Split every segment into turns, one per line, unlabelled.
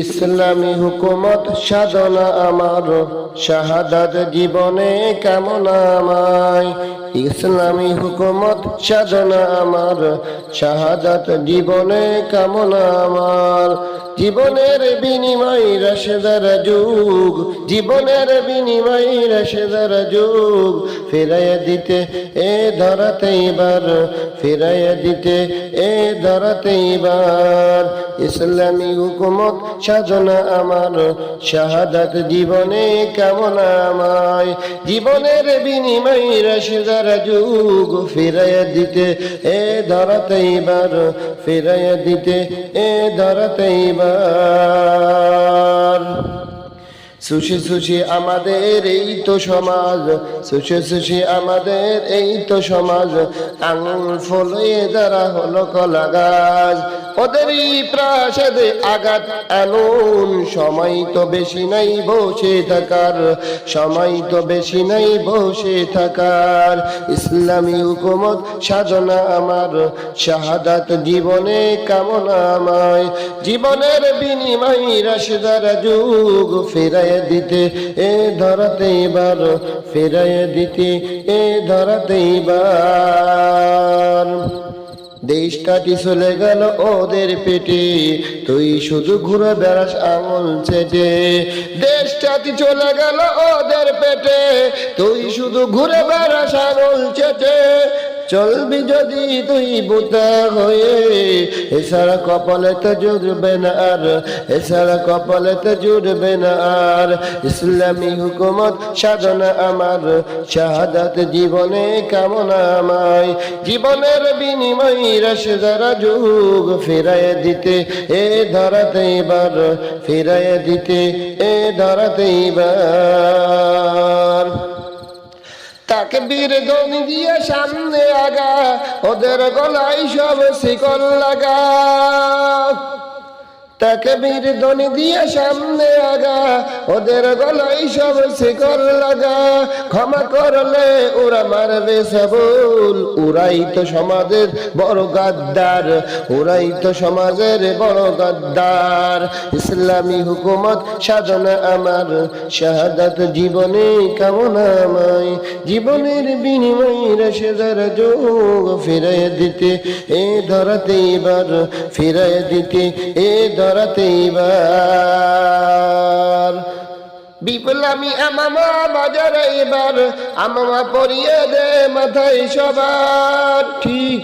ইসলামী হুকুমত সাধনা আমার, শাহাদাত জীবনে কামনা আমায়। ইসলামী হুকুমত সাধনা আমার, শাহাদাত জীবনে কামনা আমার। জীবনের বিনিময় রসদার যুগ, জীবনের বিনিময় রসদার যুগ। ফেরাইয়া দিতে এ ধরাতে এবার, ফেরাইয়া দিতে এ ধরাতে এবার। ইসলামী হুকুমত সাধনা আমার, শাহাদাত জীবনে কেমন আমায়। জীবনের বিনিময় রসদার যুগ, ফেরাইয়া দিতে এ ধরাতে এবার, ফেরাইয়া দিতে এ ধরাতে এবার। সুশি সুশি আমাদের এই তো সমাজ, সুশি সুশি আমাদের এই তো সমাজ, আঙুল ফলে দ্বারা হলো কলা গাছ ওদেরই প্রাসাদে আঘাত আনুন সময় তো বেশি নাই বসে থাকার, সময় তো বেশি নাই বসে থাকার। ইসলামী হুকুমত সাধনা আমার, শাহাদাত জীবনে কামনা আমায়। জীবনের বিনিময় রাশদার যুগ ফেরায় দিতে, এ ধরাতে এবার ফেরায় দিতে, এ ধরাতে এবার দেশটাটি চলে গেল ওদের পেটে। তুই শুধু ঘুরে বেড়াস আমল চেটে। দেশটাটি চলে গেল ওদের পেটে। তুই শুধু ঘুরে বেড়াস আমল চেটে। চলবি যদি তুই বুতা হয়ে এছাড়া কপালে তো জুড়বে না আর এছাড়া কপালে তো জুড়বে না আর। ইসলামী হুকুমত সাধনা আমার, শাহাদাত জীবনে কামনা আমায়। জীবনের বিনিময় রসদারা যুগ ফেরায় দিতে, এ ধরাতে এবার, ফেরায় দিতে, এ ধরাতে এবার। তাকে দম দিয়ে সামনে আগা ওদের গলায় সব শিকল লাগা। তাকে বীর ধ্বনি দিয়ে সামনে আগা, ওদের গলায় সব শিকল লাগা। ক্ষমা করলে ওরা মারবে সবুল, ওরাই তো সমাজের বড় গাদ্দার, ওরাই তো সমাজের বড় গাদ্দার। ইসলামী হুকুমত সাধনা আমার, শাহাদাত জীবনে কামনা আমায়। জীবনের বিনিময় রসেদার যোগ ফিরাই দিতে, এ ধরাতে এবার ফিরাই দিতে, এ ধরাতে এবার। বিপ্লামী আমামা বাজারে এবার, আমামা পরিয়ে দে মাথায় সবার। ঠিক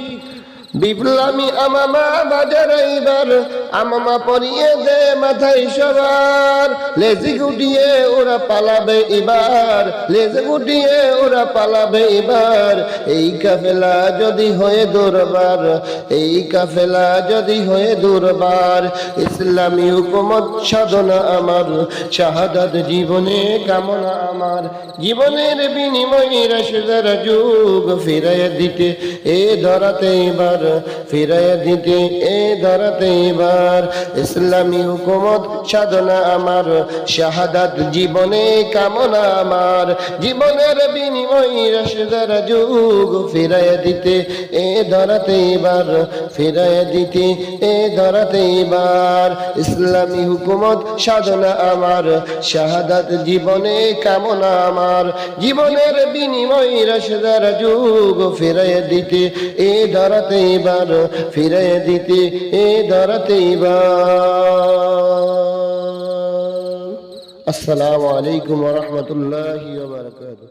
বিপ্লামী আমামা বাজারে এবার আমামা পরিয়ে দে মাথায় সবার। লেজি গুটিয়ে ওরা পালাবে এবার। লেজি গুটিয়ে ওরা পালাবে এবার। এই কাফেলা যদি হয়ে দুর্বার, এই কাফেলা যদি হয়ে দুর্বার। ইসলামী হুকুমত সাধনা আমার, শাহাদাত জীবনে কামনা আমার। জীবনের বিনিময় রসদার যুগ ফিরাইয়া দিতে, এ ধরাতে এবার, ফিরাইয়া দিতে, এ ধরাতে এবার। ইসলামী হুকুমত সাধনা আমার, শাহাদাত জীবনে কামনা আমার। জীবনের বিনিময় রসদার যুগ ফিরাইয়া দিতে, এ ধরাতে এবার, ফিরাইয়া দিতে, এ ধরাতে এবার। ইসলামী হুকুমত সাধনা আমার, শাহাদাত জীবনে কামনা আমার। জীবনের বিনিময় রসদার যুগ ফিরাইয়া দিতে, এ ধরাতে এবার, ফিরাইয়া দিতে, এ ধরাতে طيبا. السلام عليكم ورحمة الله وبركاته.